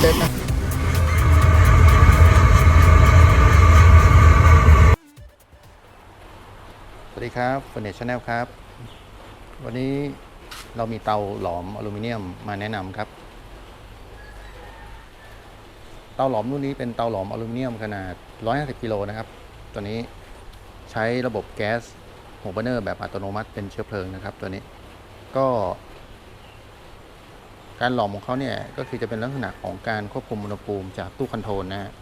เซ็ตนะสวัสดีครับเฟอร์เนชแนลครับ วันนี้เรามีเตาหลอมอลูมิเนียมมาแนะนำครับ เตาหลอมรุ่นนี้เป็นเตาหลอมอลูมิเนียมขนาด 150กิโลนะครับตัวนี้ใช้ระบบแก๊สหัวเบอร์เนอร์แบบอัตโนมัติเป็นเชื้อเพลิงนะครับ ตัวนี้ก็ การหลอมของเขาเนี่ยก็คือจะเป็นลักษณะของการควบคุมอุณหภูมิจากตู้คอนโทรลนะฮะ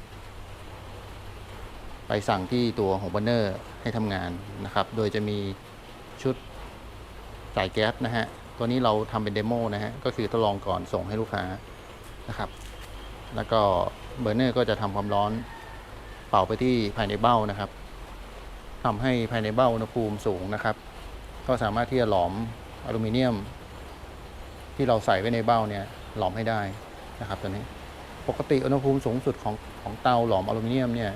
ไปสั่งที่ตัวหัวเบอร์เนอร์ให้ทำงานนะครับ โดยจะมีชุดจ่ายแก๊สนะฮะ ตัวนี้เราทำเป็นเดโมนะฮะ ก็คือทดลองก่อนส่งให้ลูกค้านะครับ แล้วก็เบอร์เนอร์ก็จะทำความร้อนเป่าไปที่ภายในเบ้านะครับทำให้ภายในเบ้าอุณหภูมิสูงนะครับ ก็สามารถที่จะหลอมอลูมิเนียม ที่เราใส่ไว้ในเบ้าเนี่ยหลอมให้ได้นะครับตัวนี้ปกติอุณหภูมิสูงสุดของของเตาหลอมอลูมิเนียมเนี่ย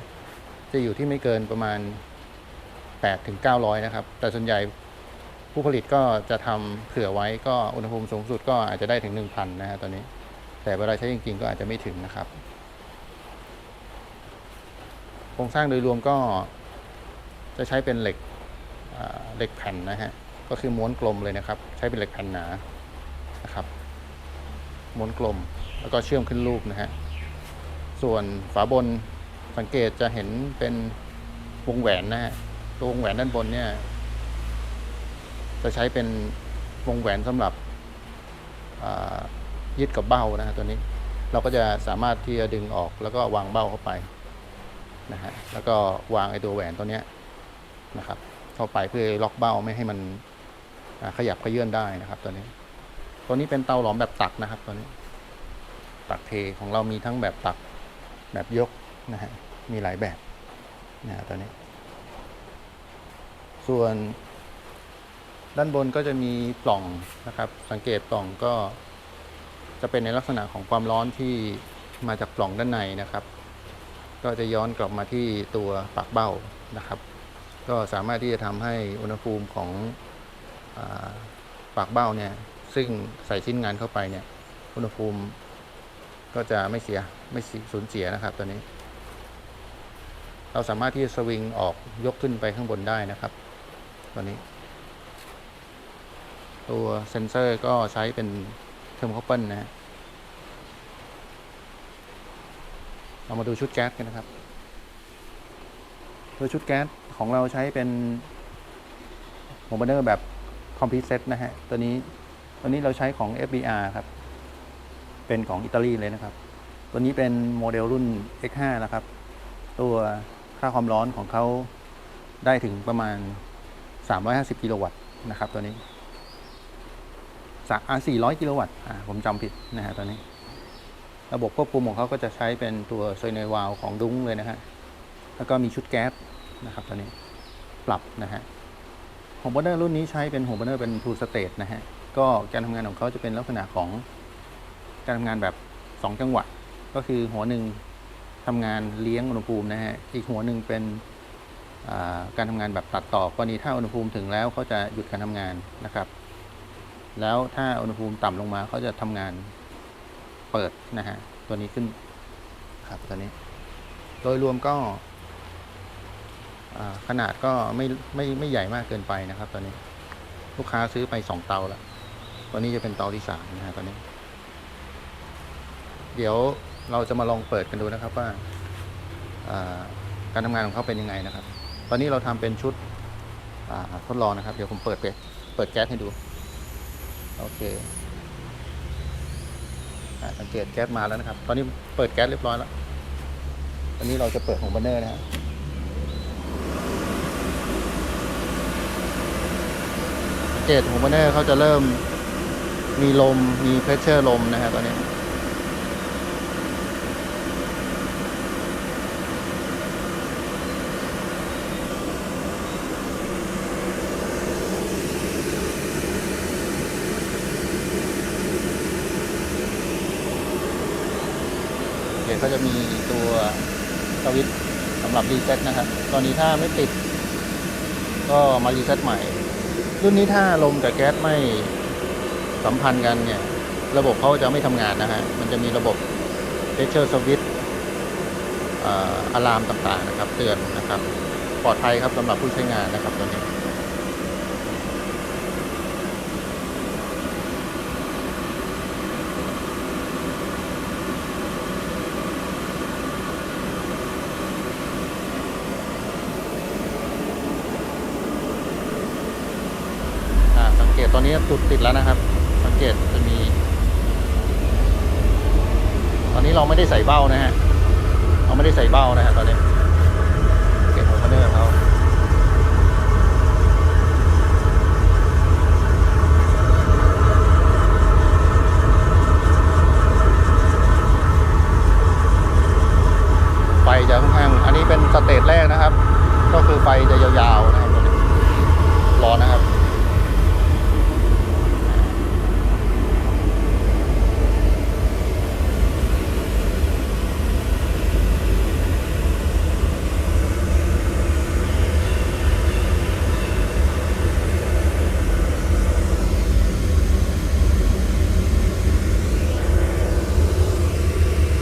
จะอยู่ที่ไม่เกินประมาณ 8 ถึง 900 นะครับ แต่ส่วนใหญ่ผู้ผลิตก็จะทำเผื่อไว้ก็อุณหภูมิสูงสุดก็อาจจะได้ถึง 1,000 นะฮะตัวนี้ แต่เวลาใช้จริงๆ ก็อาจจะไม่ถึงนะครับ โครงสร้างโดยรวมก็จะใช้เป็นเหล็กเหล็กแผ่นนะฮะ ก็คือม้วนกลมเลยนะครับ ใช้เป็นเหล็กแผ่นหนา นะครับม้วนกลมแล้วก็เชื่อมขึ้นรูปนะฮะส่วนฝาบนสังเกตจะเห็นเป็นวงแหวนนะฮะตัววงแหวนด้านบนเนี่ย จะใช้เป็นวงแหวนสำหรับยึดกับเบ้านะฮะตัวนี้ เราก็จะสามารถที่จะดึงออกแล้วก็วางเบ้าเข้าไปนะฮะแล้วก็วางไอ้ตัวแหวนตัวเนี้ยนะครับ เข้าไปเพื่อล็อกเบ้าไม่ให้มันขยับเขยื่อนได้นะครับตัวนี้ ตัวนี้เป็นเตาหลอมแบบตักนะครับตัวนี้ ตักเทของเรามีทั้งแบบตักแบบยกนะฮะมีหลายแบบนะตัวนี้ ส่วนด้านบนก็จะมีปล่องนะครับ สังเกตปล่องก็จะเป็นในลักษณะของความร้อนที่มาจากปล่องด้านในนะครับ ก็จะย้อนกลับมาที่ตัวปากเบ้านะครับ ก็สามารถที่จะทำให้อุณหภูมิของอปากเบ้าเนี่ย ซึ่งใส่ชิ้นงานเข้าไปเนี่ยอุณหภูมิก็จะไม่เสียไม่สูญเสียนะครับตัวนี้ เราสามารถที่จะสวิงออกยกขึ้นไปข้างบนได้นะครับตัวนี้ ตัวเซนเซอร์ก็ใช้เป็นเทอร์โมคอปเปิลนะฮะเรามาดูชุดแก๊สกันนะครับตัวชุดแก๊สของเราใช้เป็นโมเบอร์เนอร์แบบคอมพิวเซตนะฮะ ตัวนี้ ตัวนี้เราใช้ของ FBR ครับ เป็นของอิตาลีเลยนะครับ ตัวนี้เป็นโมเดลรุ่น X5 นะครับ ตัวค่าความร้อนของเขาได้ถึงประมาณ 350 กิโลวัตต์นะครับตัวนี้สัก400 กิโลวัตต์อ่าผมจำผิดนะฮะตัวนี้ ระบบควบคุมของเขาก็จะใช้เป็นตัวโซเนวาลของดุ้งเลยนะฮะ แล้วก็มีชุดแก๊สนะครับตัวนี้ ปรับนะฮะหัวเบอร์เนอร์รุ่นนี้ใช้เป็นหัวเบอร์เนอร์เป็น two stage นะฮะ ก็การทำงานของเขาจะเป็นลักษณะของการทำงานแบบ 2 จังหวะ ก็คือหัวหนึ่งทำงานเลี้ยงอุณหภูมินะฮะ อีกหัวหนึ่งเป็นาการทำงานแบบตัดต่อกรณีถ้าอุณหภูมิถึงแล้วเขาจะหยุดการทำงานนะครับ แล้วถ้าอุณหภูมิต่ำลงมาเขาจะทำงานเปิดนะฮะ ตัวนี้ขึ้นครับตัวนี้ โดยรวมก็ขนาดก็ไม่ไม่ไม่ใหญ่มากเกินไปนะครับ ตอนนี้ ลูกค้าซื้อไปสองเตาแล้ว ตัวนี้จะเป็นเตาที่สามนะฮะตอนนี้ เดี๋ยวเราจะมาลองเปิดกันดูนะครับว่าการทำงานของเขาเป็นยังไงนะครับ ตอนนี้เราทำเป็นชุดทดลองนะครับ เดี๋ยวผมเปิดเปิดเปิดแก๊สให้ดู โอเคสังเกตแก๊สมาแล้วนะครับ ตอนนี้เปิดแก๊สเรียบร้อยแล้ว ตอนนี้เราจะเปิดของบันเนอร์นะครับสังเกตหัวบันเนอร์เขาจะเริ่ม มีลม มีเพรสเชอร์ลมนะฮะตอนนี้ เดี๋ยวก็จะมีตัวสวิตสำหรับรีเซ็ตนะครับ ตอนนี้ถ้าไม่ติด ก็มารีเซ็ตใหม่ รุ่นนี้ถ้าลมกับแก๊สไม่ สัมพันธ์กันเนี่ยระบบเขาจะไม่ทำงานนะฮะ มันจะมีระบบเพชเชอร์สวิตอะลามต่างๆนะครับ เตือนนะครับ ปลอดภัยครับสำหรับผู้ใช้งานนะครับตัวนี้อ่าสังเกตตอนนี้จุดติดแล้วนะครับ เกตจะมี ตอนนี้เราไม่ได้ใส่เบ้านะฮะ เราไม่ได้ใส่เบ้านะฮะตอนนี้เก็บหัวคอนเนอร์เขาไฟจะค่อนข้าง อันนี้เป็นสเตจแรกนะครับ ก็คือไฟจะยาวๆนะครับตัวนี้ร้อนนะครับ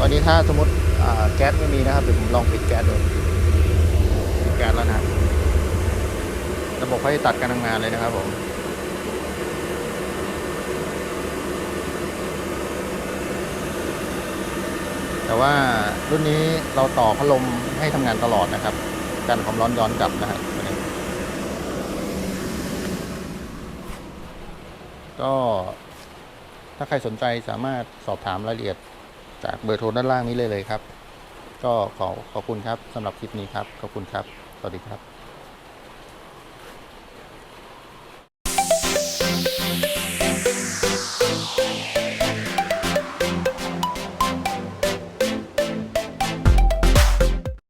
ตอนนี้ ถ้าสมมติแก๊สไม่มีนะครับเดี๋ยวผมลองปิดแก๊สดูปิดแก๊สแล้วนะระบบเขาจะตัดการทำงานเลยนะครับผมแต่ว่ารุ่นนี้เราต่อพัดลมให้ทำงานตลอดนะครับการความร้อนย้อนกลับนะครับก็ถ้าใครสนใจสามารถสอบถามรายละเอียด จากเบอร์โทรด้านล่างนี้เลยเลยครับ ก็ขอขอบคุณครับสำหรับคลิปนี้ครับ ขอบคุณครับ สวัสดีครับ